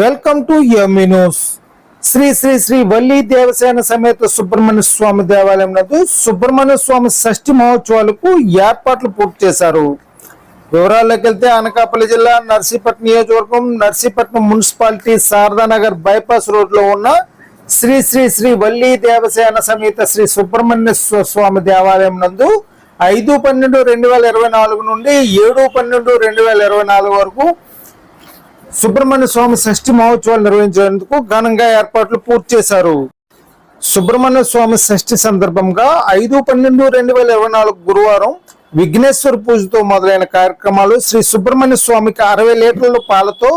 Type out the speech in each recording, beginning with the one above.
Welcome to యమి news. Shri Shri Shri Valli Devasena సమేత సుబ్రహ్మణ్య స్వామి దేవాలయం నందు సుబ్రహ్మణ్య స్వామి షష్ఠి మహోత్సవాలకు ఏర్పాట్లు పూర్తి చేశారు. వివరాల్లోకి వెళ్తే అనకాపల్లి జిల్లా నర్సీపట్నం నియోజకవర్గం నర్సీపట్నం మున్సిపాలిటీ శారదానగర్ బైపాస్ రోడ్లో ఉన్న శ్రీ శ్రీ శ్రీ వల్లి దేవసేన సమేత శ్రీ సుబ్రహ్మణ్య స్వామి దేవాలయం నందు ఐదు పన్నెండు రెండు వేల ఇరవై నాలుగు నుండి ఏడు పన్నెండు రెండు వేల ఇరవై నాలుగు వరకు సుబ్రహ్మణ్య స్వామి షష్ఠి మహోత్సవాలు నిర్వహించేందుకు ఘనంగా ఏర్పాట్లు పూర్తి చేశారు. సుబ్రహ్మణ్య స్వామి షష్ఠి సందర్భంగా ఐదు పన్నెండు రెండు వేల ఇరవై నాలుగు గురువారం విఘ్నేశ్వర పూజతో మొదలైన కార్యక్రమాలు శ్రీ సుబ్రహ్మణ్య స్వామికి అరవై లీటర్ల పాలతో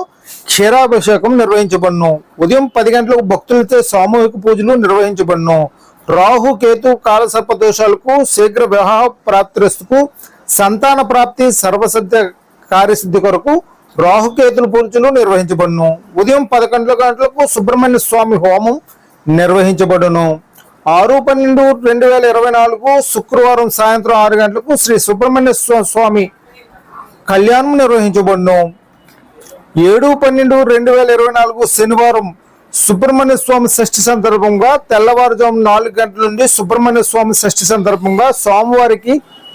క్షీరాభిషేకం నిర్వహించబడును. ఉదయం పది గంటలకు భక్తులతో సామూహిక పూజలు నిర్వహించబడును. రాహు కేతు కాల సర్ప దోషాలకు శీఘ్ర వివాహ ప్రాప్తిరస్తుకు సంతాన ప్రాప్తి సర్వసత్య కార్యసిద్ధి కొరకు రాహుకేతుల పూజలు నిర్వహించబడును. ఉదయం పదకొండు గంటలకు సుబ్రహ్మణ్య స్వామి హోమం నిర్వహించబడును. ఆరు పన్నెండు రెండు వేల ఇరవై నాలుగు శుక్రవారం సాయంత్రం ఆరు గంటలకు శ్రీ సుబ్రహ్మణ్య స్వామి కళ్యాణం నిర్వహించబడును. ఏడు పన్నెండు రెండు వేల ఇరవై నాలుగు శనివారం సుబ్రహ్మణ్య స్వామి షష్ఠి సందర్భంగా తెల్లవారుజాము నాలుగు గంటల నుండి సుబ్రహ్మణ్య స్వామి షష్ఠి సందర్భంగా స్వామివారికి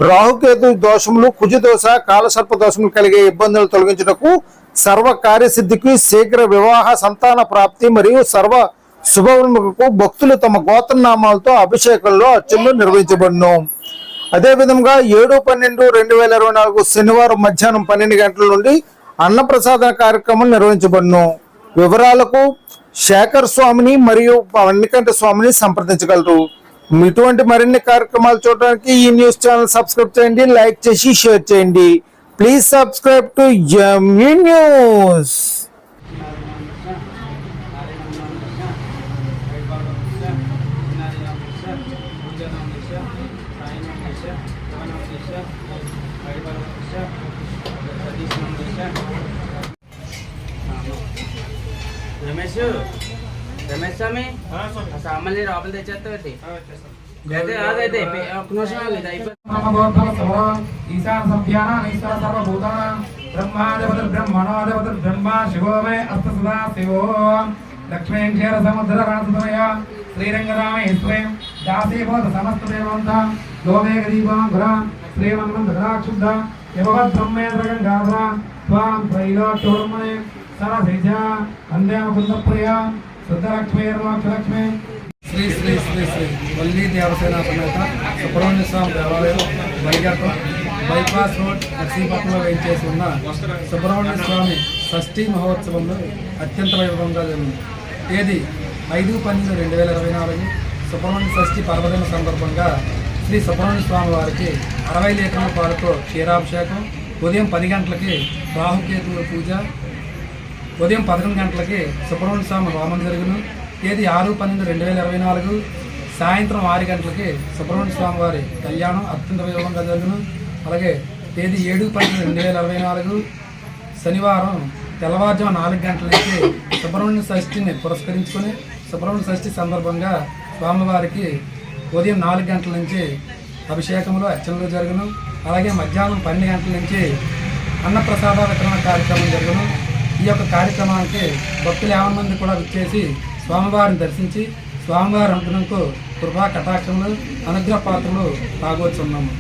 రాహుకేతు దోషములు కుజ దోష కాలసర్ప దోషములు కలిగే ఇబ్బందులు తొలగించుటకు సర్వ కార్యసిద్ధికి శీఘ్ర వివాహ సంతాన ప్రాప్తి మరియు సర్వ శుభములకు భక్తులు తమ గోత్రనామాలతో అభిషేకంలో అర్చనలు నిర్వహించబడును. అదే విధంగా ఏడు పన్నెండు రెండు వేల ఇరవై నాలుగు శనివారం మధ్యాహ్నం పన్నెండు గంటల నుండి అన్నప్రసాదన కార్యక్రమం నిర్వహించబడును. వివరాలకు శేఖర్ స్వామిని మరియు వెన్నకంట స్వామిని సంప్రదించగలరు. ఇటువంటి మరిన్ని కార్యక్రమాలు చూడడానికి ఈ న్యూస్ ఛానల్ సబ్స్క్రైబ్ చేయండి లైక్ చేసి షేర్ చేయండి. Please subscribe to ME news. Ramesh Ramesh Swamy ఆ సామాన్లు లోపల తెచ్చేస్తావు అయితే అదైతే ఒక నిమిషం ఇది అయిపోతుంది లక్ష్మీ క్షీర సముద్ర రాజుతనయ శ్రీరంగరామేశ్వరే దాసీభూత సమస్త దేవంత లోమేఘ దీపాంకుర శ్రీమన్మంతరాక్షుద్ధ యమవద్ బ్రహ్మేంద్ర గంగాధర త్వాం త్రైలోక్యోర్మణే సరసిజ వందే ముకుంద శ్రీ శ్రీ శ్రీ శ్రీ వల్లి దేవసేన సమేత సుబ్రహ్మణ్య స్వామి దేవాలయం బలిగట్టం బైపాస్ రోడ్ నర్సీపట్నంలో వేయించేసి ఉన్న సుబ్రహ్మణ్య స్వామి షష్ఠీ మహోత్సవంలో అత్యంత వైభవంగా జరిగింది. తేదీ ఐదు పన్నెండు రెండు వేల ఇరవై నాలుగు సుబ్రహ్మణ్య షష్ఠి పర్వదిన సందర్భంగా శ్రీ సుబ్రహ్మణ్య స్వామి వారికి అరవై లీటర్ల పాలతో క్షీరాభిషేకం ఉదయం పది గంటలకి రాహుకేతువుల పూజ ఉదయం పదకొండు గంటలకి సుబ్రహ్మణ్య స్వామి హోమం జరుగును. తేదీ ఆరు పన్నెండు రెండు వేల ఇరవై నాలుగు. సాయంత్రం ఆరు గంటలకి సుబ్రహ్మణ్య స్వామి వారి కళ్యాణం అత్యంత వైభవంగా జరుగును. అలాగే తేదీ ఏడు పన్నెండు రెండు వేల ఇరవై నాలుగు. శనివారం తెల్లవారుజాము నాలుగు గంటల నుంచి సుబ్రహ్మణ్య షష్ఠిని పురస్కరించుకొని సుబ్రహ్మణ్య షష్ఠి సందర్భంగా స్వామివారికి ఉదయం నాలుగు గంటల నుంచి అభిషేకములు అర్చనలు జరుగును. అలాగే మధ్యాహ్నం పన్నెండు గంటల నుంచి అన్నప్రసాద వితరణ కార్యక్రమం జరుగును. ఈ యొక్క కార్యక్రమానికి భక్తులు యావన్ మంది కూడా విచ్చేసి స్వామివారిని దర్శించి స్వామివారి అనుగ్రహంకు కృపా కటాక్షములు అనుగ్రహ పాత్రలు తాగొచ్చున్నాము